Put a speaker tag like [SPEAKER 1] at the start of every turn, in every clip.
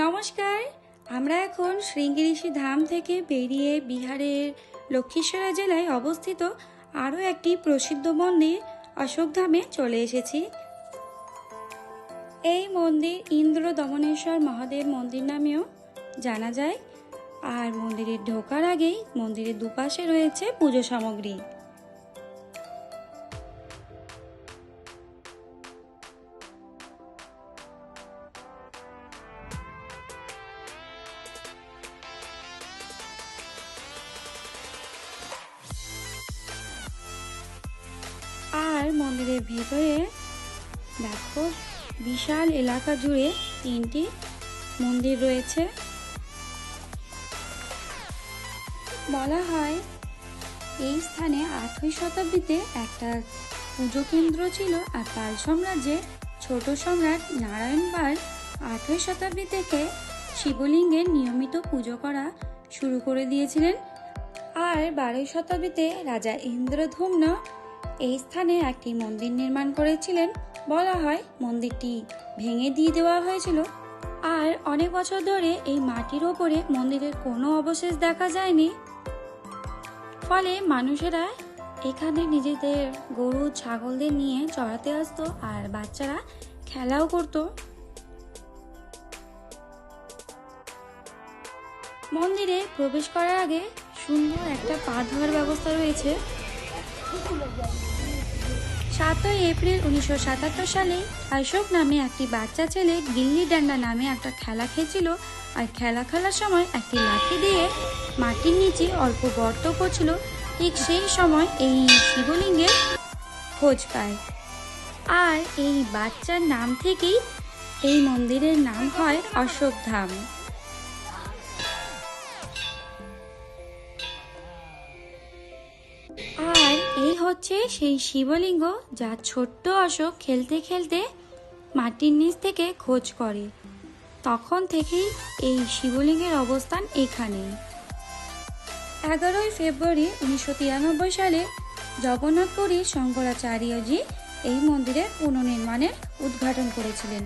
[SPEAKER 1] নমস্কার। আমরা এখন শৃঙ্গেরিশি ধাম থেকে বেরিয়ে বিহারের লক্ষ্মীশ্বরা জেলায় অবস্থিত আরও একটি প্রসিদ্ধ মন্দির অশোকধামে চলে এসেছি। এই মন্দির ইন্দ্র দমনেশ্বর মহাদেব মন্দির নামেও জানা যায়। আর মন্দিরে ঢোকার আগেই মন্দিরের দুপাশে রয়েছে পুজো সামগ্রী। মন্দিরের ভেতরে দেখো বিশাল এলাকা জুড়ে তিনটি মন্দির রয়েছে। বলা হয় এই স্থানে আঠই শতাব্দীতে একটা পুজো কেন্দ্র ছিল আর পাল সাম্রাজ্যে ছোট সম্রাট নারায়ণ পাল আঠই শতাব্দী থেকে শিবলিঙ্গের নিয়মিত পুজো করা শুরু করে দিয়েছিলেন। আর বারোই শতাব্দীতে রাজা ইন্দ্রধূম্ন এই স্থানে একটি মন্দির নির্মাণ করেছিলেন, বলা হয় মন্দিরটি ভেঙে দিয়ে দেওয়া হয়েছিল। আর অনেক বছর ধরে এই মাটির ওপরে মন্দিরের কোনো অবশেষ দেখা যায়নি। ফলে মানুষেরা এখানে নিজেদের গরু, ছাগলদের নিয়ে চড়াতে আসতো আর বাচ্চারা খেলাও করতো। মন্দিরে প্রবেশ করার আগে সুন্দর একটা পা ধোয়ার ব্যবস্থা রয়েছে। সাতই এপ্রিল উনিশশো সাতাত্তর সালে অশোক নামে একটি বাচ্চা ছেলে গিল্লি ডান্ডা নামে একটা খেলা খেয়েছিল আর খেলা খেলার সময় একটি লাঠি দিয়ে মাটির নিচে অল্প গর্ত করছিল। ঠিক সেই সময় এই শিবলিঙ্গের খোঁজ পায়। আর এই বাচ্চার নাম থেকেই এই মন্দিরের নাম হয় অশোক ধাম। হচ্ছে সেই শিবলিঙ্গ যা ছোট্ট অশোক খেলতে খেলতে মাটির নিচ থেকে খোঁজ করে। তখন থেকেই এই শিবলিঙ্গের অবস্থান এখানে। এগারোই ফেব্রুয়ারি উনিশশো তিরানব্বই সালে জগন্নাথপুরী শঙ্করাচার্যজি এই মন্দিরের পুনর্নির্মাণের উদ্ঘাটন করেছিলেন।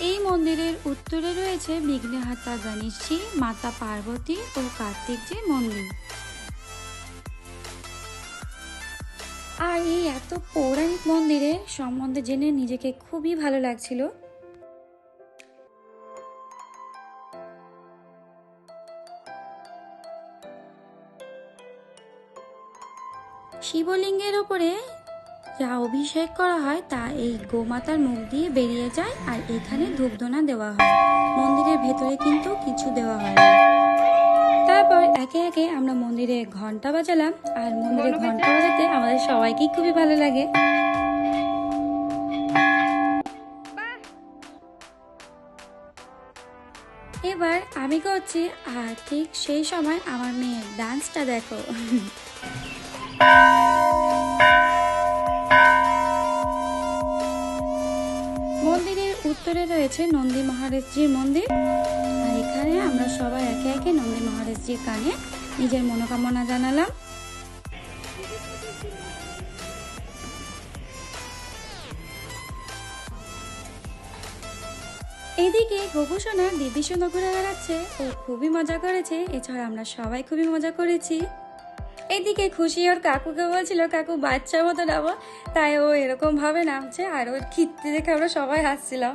[SPEAKER 1] এই মন্দিরের উত্তরে রয়েছে বিঘ্নহাতা গণেশজি মাতা পার্বতী ও কার্তিকজি মন্দির। আর এই এত পৌরাণিক মন্দিরের সম্বন্ধে জেনে নিজেকে খুবই ভালো লাগছিল। শিবলিঙ্গের ওপরে যা অভিষেক করা হয়, তা এই গোমাতার মুখ দিয়ে বেরিয়ে যায় আর এখানে ধূপধনা দেওয়া হয়। মন্দিরের ভেতরে কিন্তু কিছু দেওয়া হয় না। তারপর একে একে আমরা মন্দিরে ঘণ্টা বাজালাম আর মন্দিরে ঘণ্টা বাজাতে আমাদের সবাইকেই খুবই ভালো লাগে। এবার আমি করছি আর ঠিক সেই সময় আমার মেয়ের ডান্সটা দেখো। মন্দিরের উত্তরে রয়েছে নন্দী মহারাজজির মন্দির। এখানে আমরা সবাই একে একে নন্দী মহারাজজির কানে নিজের মনোকামনা জানালাম এদিকে গোপুসোনা দিদিসোনা ঘুরে বেড়াচ্ছে ও খুবই মজা করেছে এছাড়া আমরা সবাই খুবই মজা করেছি এদিকে খুশি ওর কাকুকে বলছিল কাকু বাচ্চার মতো নামো তাই ও এরকম ভাবে নামছে আর ওর কীর্তি দেখে আমরা সবাই হাসছিলাম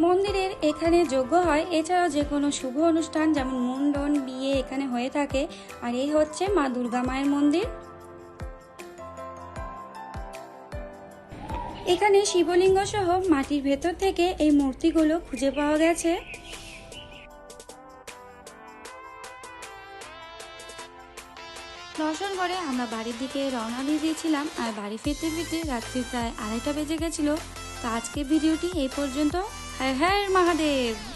[SPEAKER 1] মন্দিরের এখানে যোগ্য হয়। এছাড়াও যে কোনো শুভ অনুষ্ঠান, যেমন মুন্ডন, বিয়ে এখানে হয়ে থাকে। আর এই হচ্ছে মা দুর্গা মায়ের মন্দির। এখানে শিবলিঙ্গ সহ মাটির ভেতর থেকে এই মূর্তিগুলো খুঁজে পাওয়া গেছে। দর্শন করে আমরা বাড়ির দিকে রওনা দিয়ে দিয়েছিলাম। আর বাড়ি ফিরতে ফিরতে রাত্রি প্রায় আড়াইটা বেজে গেছিল। তো আজকের ভিডিওটি এই পর্যন্ত। হ্যাঁ হ্যাঁ মহাদেব